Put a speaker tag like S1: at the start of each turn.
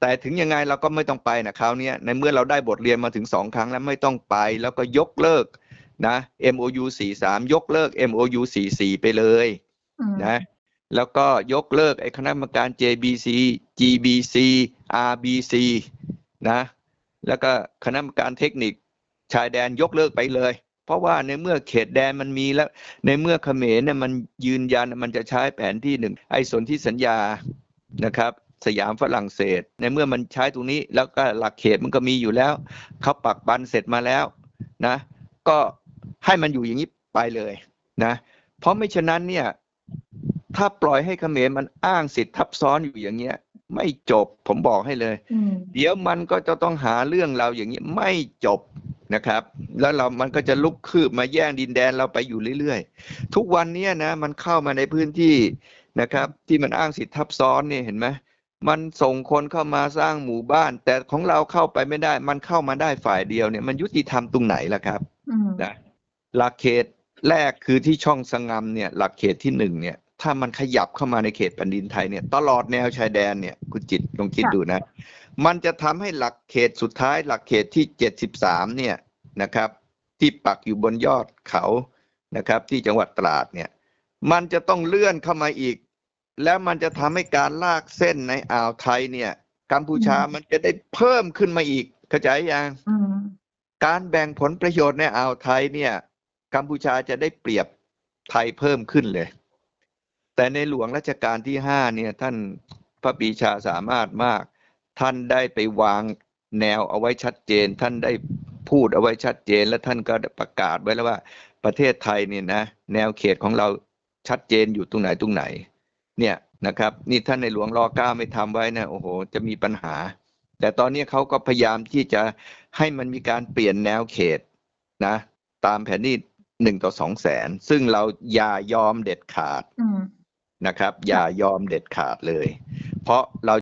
S1: แต่ถึงยังไงเราก็ไม่ต้องไปนะคราวเนี้ยในเมื่อเราได้บทเรียนมาถึงสองครั้งแล้วไม่ต้องไป แล้วก็ยกเลิกนะ MOU 43 ยกเลิก MOU 44 ไปเลย
S2: อืม
S1: นะแล้วก็ยกเลิกไอ้คณะกรรมการ JBC GBC RBC นะแล้วก็คณะกรรมการเทคนิคชายแดนยกเลิกไปเลย เพราะว่าในเมื่อเขตแดนมันมีแล้ว ในเมื่อเขมรเนี่ยมันยืนยันมันจะใช้แผนที่หนึ่งไอ้สนที่สัญญานะครับ สยามฝรั่งเศส ในเมื่อมันใช้ตรงนี้แล้วก็หลักเขตมันก็มีอยู่แล้วเขาปักบันเสร็จมาแล้วนะ ก็ให้มันอยู่อย่างนี้ไปเลยนะ เพราะไม่ฉะนั้นเนี่ยถ้าปล่อยให้เขมรมันอ้างสิทธิ์ทับซ้อนอยู่อย่างเงี้ย ไม่จบผมบอกให้เลย
S2: อืม
S1: เดี๋ยวมันก็จะต้องหาเรื่องเราอย่างนี้ไม่จบนะครับ แล้วเรามันก็จะลุกคืบมาแย่งดินแดนเราไปอยู่เรื่อยๆ ทุกวันเนี้ยนะ มันเข้ามาในพื้นที่นะครับ ที่มันอ้างสิทธิทับซ้อนเนี่ยเห็นไหม มันส่งคนเข้ามาสร้างหมู่บ้าน แต่ของเราเข้าไปไม่ได้ มันเข้ามาได้ฝ่ายเดียวเนี่ยมันยุติธรรมตรงไหนล่ะครับ
S2: อืม
S1: นะหลักเขตแรกคือที่ช่องสงมเนี่ย หลักเขตที่หนึ่งเนี่ย ถ้ามันขยับเข้ามาในเขตแผ่นดินไทยเนี่ย ตลอดแนวชายแดนเนี่ยคุณจิตลองคิดดูนะ มันจะทำให้หลักเขตสุดท้าย หลักเขตที่เจ็ดสิบสามเนี่ยนะครับ ที่ปักอยู่บนยอดเขานะครับ ที่จังหวัดตราดเนี่ย มันจะต้องเลื่อนเข้ามาอีก แล้วมันจะทำให้การลากเส้นในอ่าวไทยเนี่ยกัมพูชามันจะได้เพิ่มขึ้นมาอีกเข้าใจยัง
S2: อืม
S1: การแบ่งผลประโยชน์ในอ่าวไทยเนี่ยกัมพูชาจะได้เปรียบไทยเพิ่มขึ้นเลย แต่ในหลวงรัชกาลที่ห้าเนี่ยท่านพระปรีชาสามารถมาก ท่านได้ไปวางแนวเอาไว้ชัดเจน ท่านได้พูดเอาไว้ชัดเจน และท่านก็ได้ประกาศไว้แล้วว่า ประเทศไทยเนี่ยนะแนวเขตของเราชัดเจนอยู่ตรงไหนตรงไหน เนี่ยนะครับนี่ท่านในหลวงรอเก้าไม่ทำไว้นะโอ้โห จะมีปัญหา แต่ตอนนี้เขาก็พยายามที่จะให้มันมีการเปลี่ยนแนวเขตนะตามแผนที่หนึ่งต่อสองแสนซึ่งเราอย่ายอมเด็ดขาด
S2: อืม
S1: นะครับ อย่ายอมเด็ดขาดเลย เพราะเรา